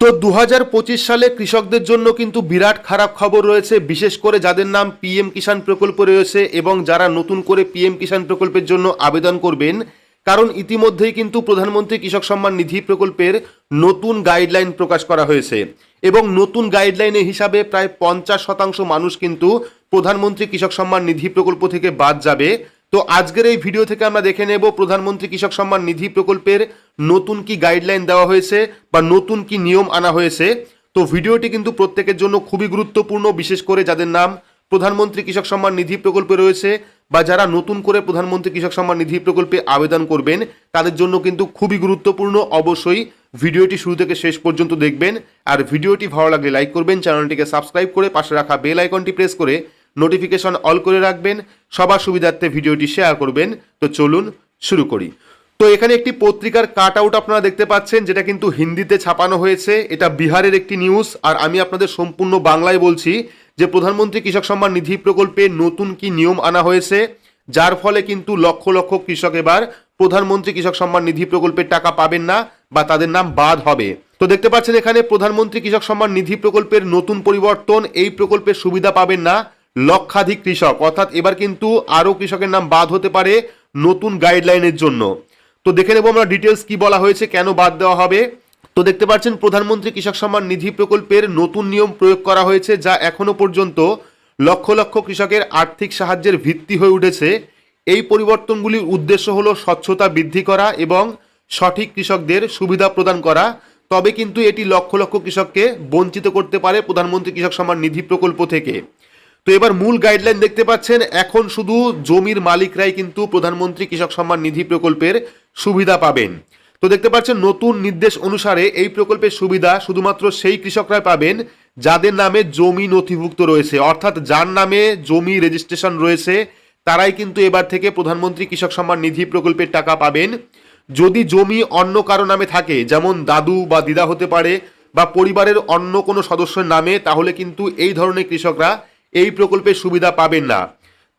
তো দু হাজার পঁচিশ সালে কৃষকদের জন্য কিন্তু বিরাট খারাপ খবর রয়েছে, বিশেষ করে যাদের নাম পিএম কিষাণ প্রকল্প রয়েছে এবং যারা নতুন করে পিএম কিষাণ প্রকল্পের জন্য আবেদন করবেন। কারণ ইতিমধ্যেই কিন্তু প্রধানমন্ত্রী কৃষক সম্মান নিধি প্রকল্পের নতুন গাইডলাইন প্রকাশ করা হয়েছে এবং নতুন গাইডলাইনের হিসাবে প্রায় পঞ্চাশ শতাংশ মানুষ কিন্তু প্রধানমন্ত্রী কৃষক সম্মান নিধি প্রকল্প থেকে বাদ যাবে। তো আজকের এই ভিডিও থেকে আমরা দেখে নেব প্রধানমন্ত্রী কৃষক সম্মান নিধি প্রকল্পের নতুন কি গাইডলাইন দেওয়া হয়েছে বা নতুন কি নিয়ম আনা হয়েছে। তো ভিডিওটি কিন্তু প্রত্যেকের জন্য খুবই গুরুত্বপূর্ণ, বিশেষ করে যাদের নাম প্রধানমন্ত্রী কৃষক সম্মান নিধি প্রকল্পে রয়েছে বা যারা নতুন করে প্রধানমন্ত্রী কৃষক সম্মান নিধি প্রকল্পে আবেদন করবেন, তাদের জন্য কিন্তু খুবই গুরুত্বপূর্ণ। অবশ্যই ভিডিওটি শুরু থেকে শেষ পর্যন্ত দেখবেন। আর ভিডিওটি ভালো লাগলে লাইক করবেন, চ্যানেলটিকে সাবস্ক্রাইব করে পাশে রাখা বেল আইকনটি প্রেস করে নোটিফিকেশন অল করে রাখবেন, সবার সুবিধার্থে ভিডিওটি শেয়ার করবেন। তো চলুন শুরু করি। তো এখানে একটি পত্রিকার কাট আউট আপনারা দেখতে পাচ্ছেন, যেটা কিন্তু হিন্দিতে ছাপানো হয়েছে। এটা বিহারের একটি নিউজ আর আমি আপনাদের সম্পূর্ণ বাংলায় বলছি যে প্রধানমন্ত্রী কৃষক সম্মান নিধি প্রকল্পে নতুন কি নিয়ম আনা হয়েছে, যার ফলে কিন্তু লক্ষ লক্ষ কৃষক এবার প্রধানমন্ত্রী কৃষক সম্মান নিধি প্রকল্পের টাকা পাবেন না বা তাদের নাম বাদ হবে। তো দেখতে পাচ্ছেন এখানে প্রধানমন্ত্রী কৃষক সম্মান নিধি প্রকল্পের নতুন পরিবর্তন, এই প্রকল্পের সুবিধা পাবেন না। লক্ষাধিক কৃষক। অর্থাৎ এবার কিন্তু আরও কৃষকের নাম বাদ হতে পারে নতুন গাইডলাইনের জন্য। তো দেখে নেব আমরা ডিটেলস কি বলা হয়েছে, কেন বাদ দেওয়া হবে। তো দেখতে পাচ্ছেন, প্রধানমন্ত্রী কৃষক সম্মান নিধি প্রকল্পের নতুন নিয়ম প্রয়োগ করা হয়েছে, যা এখনও পর্যন্ত লক্ষ লক্ষ কৃষকের আর্থিক সাহায্যের ভিত্তি হয়ে উঠেছে। এই পরিবর্তনগুলির উদ্দেশ্য হলো স্বচ্ছতা বৃদ্ধি করা এবং সঠিক কৃষকদের সুবিধা প্রদান করা। তবে কিন্তু এটি লক্ষ লক্ষ কৃষককে বঞ্চিত করতে পারে প্রধানমন্ত্রী কৃষক সম্মান নিধি প্রকল্প থেকে। তো এবার মূল গাইডলাইন দেখতে পাচ্ছেন, এখন শুধু জমির মালিকরাই কিন্তু প্রধানমন্ত্রী কৃষক সম্মান নিধি প্রকল্পের সুবিধা পাবেন। তো দেখতে পাচ্ছেন, নতুন নির্দেশ অনুসারে এই প্রকল্পের সুবিধা শুধুমাত্র সেই কৃষকরাই পাবেন যাদের নামে জমি নথিভুক্ত রয়েছে। অর্থাৎ যার নামে জমি রেজিস্ট্রেশন রয়েছে, তারাই কিন্তু এবার থেকে প্রধানমন্ত্রী কৃষক সম্মান নিধি প্রকল্পের টাকা পাবেন। যদি জমি অন্য কারও নামে থাকে, যেমন দাদু বা দিদা হতে পারে বা পরিবারের অন্য কোনো সদস্যের নামে, তাহলে কিন্তু এই ধরনের কৃষকরা এই প্রকল্পের সুবিধা পাবেন না।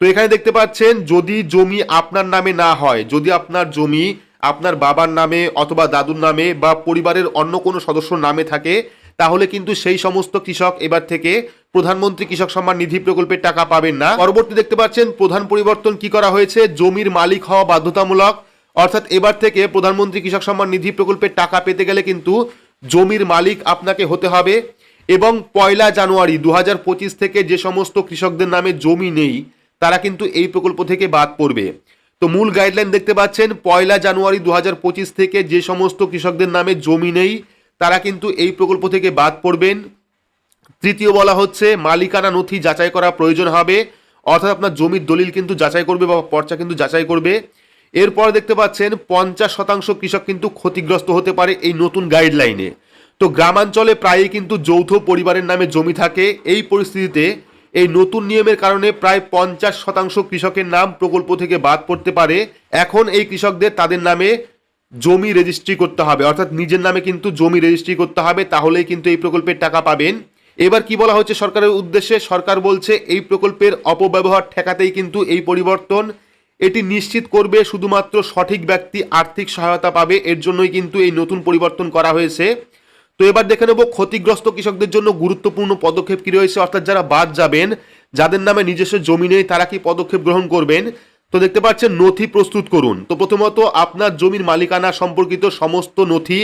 তো এখানে দেখতে পাচ্ছেন, যদি জমি আপনার নামে না হয়, যদি আপনার জমি আপনার বাবার নামে অথবা দাদুর নামে বা পরিবারের অন্য কোনো সদস্যর নামে থাকে, তাহলে কিন্তু সেই সমস্ত কৃষক এবার থেকে প্রধানমন্ত্রী কৃষক সম্মান নিধি প্রকল্পের টাকা পাবেন না। পরবর্তী দেখতে পাচ্ছেন, প্রধান পরিবর্তন কি করা হয়েছে? জমির মালিক হওয়া বাধ্যতামূলক। অর্থাৎ এবার থেকে প্রধানমন্ত্রী কৃষক সম্মান নিধি প্রকল্পের টাকা পেতে গেলে কিন্তু জমির মালিক আপনাকে হতে হবে। এবং পয়লা জানুয়ারি দু হাজার পঁচিশ থেকে যে সমস্ত কৃষকদের নামে জমি নেই, তারা কিন্তু এই প্রকল্প থেকে বাদ পড়বে। তো মূল গাইডলাইন দেখতে পাচ্ছেন, পয়লা জানুয়ারি দু হাজার পঁচিশ থেকে যে সমস্ত কৃষকদের নামে জমি নেই, তারা কিন্তু এই প্রকল্প থেকে বাদ পড়বেন। তৃতীয় বলা হচ্ছে, মালিকানা নথি যাচাই করা প্রয়োজন হবে, অর্থাৎ আপনার জমির দলিল কিন্তু যাচাই করবে বা পর্চা কিন্তু যাচাই করবে। এরপর দেখতে পাচ্ছেন, পঞ্চাশ শতাংশ কৃষক কিন্তু ক্ষতিগ্রস্ত হতে পারে এই নতুন গাইডলাইনে তো গ্রামাঞ্চলে প্রায়ই কিন্তু যৌথ পরিবারের নামে জমি থাকে। এই পরিস্থিতিতে এই নতুন নিয়মের কারণে প্রায় পঞ্চাশ শতাংশ কৃষকের নাম প্রকল্প থেকে বাদ পড়তে পারে। এখন এই কৃষকদের তাদের নামে জমি রেজিস্ট্রি করতে হবে। অর্থাৎ নিজের নামে কিন্তু জমি রেজিস্ট্রি করতে হবে, তাহলেই কিন্তু এই প্রকল্পের টাকা পাবেন। এবার কি বলা হচ্ছে সরকারের উদ্দেশ্যে? সরকার বলছে, এই প্রকল্পের অপব্যবহার ঠেকাতেই কিন্তু এই পরিবর্তন। এটি নিশ্চিত করবে শুধুমাত্র সঠিক ব্যক্তি আর্থিক সহায়তা পাবে। এর জন্যই কিন্তু এই নতুন পরিবর্তন করা হয়েছে। তো এবার দেখে নেব ক্ষতিগ্রস্ত কৃষকদের জন্য গুরুত্বপূর্ণ পদক্ষেপ কি রয়েছে, অর্থাৎ যারা বাদ যাবেন, যাদের নামে নিজস্ব জমি নেই, তারা কি পদক্ষেপ গ্রহণ করবেন? তো দেখতে পাচ্ছেন, নথি প্রস্তুত করুন। তো প্রথমত, আপনার জমির মালিকানা সম্পর্কিত সমস্ত নথি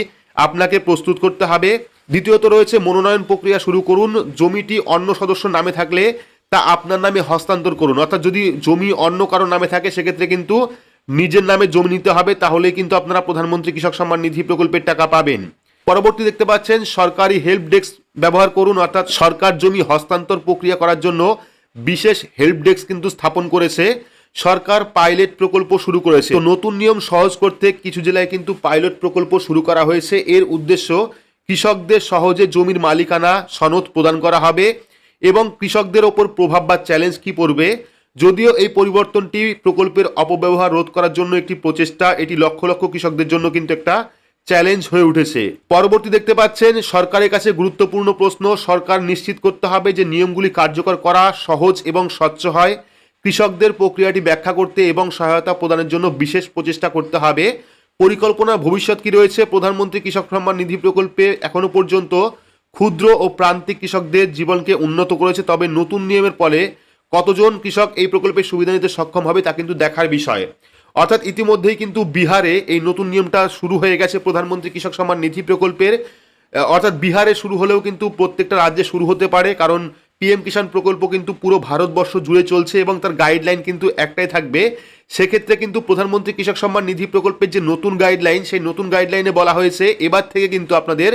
আপনাকে প্রস্তুত করতে হবে। দ্বিতীয়ত রয়েছে, মনোনয়ন প্রক্রিয়া শুরু করুন। জমিটি অন্য সদস্য নামে থাকলে তা আপনার নামে হস্তান্তর করুন। অর্থাৎ যদি জমি অন্য কারও নামে থাকে, সেক্ষেত্রে কিন্তু নিজের নামে জমি নিতে হবে তাহলে কিন্তু আপনারা প্রধানমন্ত্রী কৃষক সম্মান নিধি প্রকল্পের টাকা পাবেন। পরবর্তী দেখতে পাচ্ছেন, সরকারি হেল্প ডেস্ক ব্যবহার করুন, অর্থাৎ সরকার জমি হস্তান্তর প্রক্রিয়া করার জন্য বিশেষ হেল্প ডেস্ক কিন্তু স্থাপন করেছে। সরকার পাইলট প্রকল্প শুরু করেছে। নতুন নিয়ম সহজ করতে কিছু জেলায় কিন্তু পাইলট প্রকল্প শুরু করা হয়েছে। এর উদ্দেশ্য কৃষকদের সহজে জমির মালিকানা সনদ প্রদান করা হবে এবং কৃষকদের ওপর প্রভাব বা চ্যালেঞ্জ কি পড়বে। যদিও এই পরিবর্তনটি প্রকল্পের অপব্যবহার রোধ করার জন্য একটি প্রচেষ্টা, এটি লক্ষ লক্ষ কৃষকদের জন্য কিন্তু একটা চ্যালেঞ্জ হয়ে উঠেছে। পরবর্তী দেখতে পাচ্ছেন, সরকারের কাছে গুরুত্বপূর্ণ প্রশ্ন, সরকার নিশ্চিত করতে হবে যে নিয়মগুলি কার্যকর করা সহজ এবং স্বচ্ছ হয়। কৃষকদের প্রক্রিয়াটি ব্যাখ্যা করতে এবং সহায়তা প্রদানের জন্য বিশেষ প্রচেষ্টা করতে হবে। পরিকল্পনা ভবিষ্যৎ কি রয়েছে? প্রধানমন্ত্রী কৃষক সম্মান নিধি প্রকল্পে এখনও পর্যন্ত ক্ষুদ্র ও প্রান্তিক কৃষকদের জীবনকে উন্নত করেছে, তবে নতুন নিয়মের ফলে কতজন কৃষক এই প্রকল্পের সুবিধা নিতে সক্ষম হবে তা কিন্তু দেখার বিষয়। অর্থাৎ ইতিমধ্যেই কিন্তু বিহারে এই নতুন নিয়মটা শুরু হয়ে গেছে প্রধানমন্ত্রী কৃষক সম্মান নিধি প্রকল্পের। অর্থাৎ বিহারে শুরু হলেও কিন্তু প্রত্যেকটা রাজ্যে শুরু হতে পারে, কারণ পিএম কিষাণ প্রকল্প কিন্তু পুরো ভারতবর্ষ জুড়ে চলছে এবং তার গাইডলাইন কিন্তু একটাই থাকবে। সেক্ষেত্রে কিন্তু প্রধানমন্ত্রী কৃষক সম্মান নিধি প্রকল্পের যে নতুন গাইডলাইন সেই নতুন গাইডলাইনে বলা হয়েছে। এবার থেকে কিন্তু আপনাদের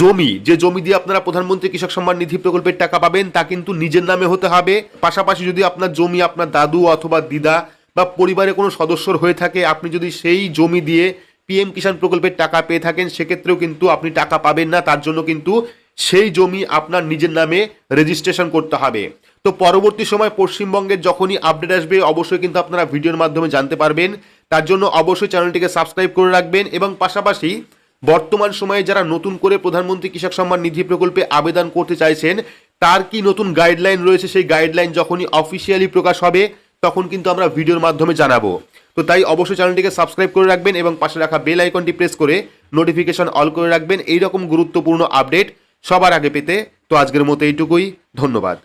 জমি, যে জমি দিয়ে আপনারা প্রধানমন্ত্রী কৃষক সম্মান নিধি প্রকল্পের টাকা পাবেন, তা কিন্তু নিজের নামে হতে হবে। পাশাপাশি যদি আপনার জমি আপনার দাদু অথবা দিদা বা পরিবারে কোনো সদস্যর হয়ে থাকে, আপনি যদি সেই জমি দিয়ে পিএম কিষাণ প্রকল্পের টাকা পেয়ে থাকেন, সেক্ষেত্রেও কিন্তু আপনি টাকা পাবেন না। তার জন্য কিন্তু সেই জমি আপনার নিজের নামে রেজিস্ট্রেশন করতে হবে। তো পরবর্তী সময় পশ্চিমবঙ্গের যখনই আপডেট আসবে, অবশ্যই কিন্তু আপনারা ভিডিওর মাধ্যমে জানতে পারবেন। তার জন্য অবশ্যই চ্যানেলটিকে সাবস্ক্রাইব করে রাখবেন এবং পাশাপাশি বর্তমান সময়ে যারা নতুন করে প্রধানমন্ত্রী কৃষক সম্মান নিধি প্রকল্পে আবেদন করতে চাইছেন, তার কি নতুন গাইডলাইন রয়েছে? সেই গাইডলাইন যখনই অফিসিয়ালি প্রকাশ হবে তখন কিন্তু আমরা ভিডিওর মাধ্যমে জানাব। তো তাই অবশ্যই চ্যানেলটিকে সাবস্ক্রাইব করে রাখবেন এবং পাশে রাখা বেল আইকনটি প্রেস করে নোটিফিকেশন অল করে রাখবেন। এইরকম গুরুত্বপূর্ণ আপডেট সবার আগে পেতে। তো আজকের মতো এইটুকুই। ধন্যবাদ।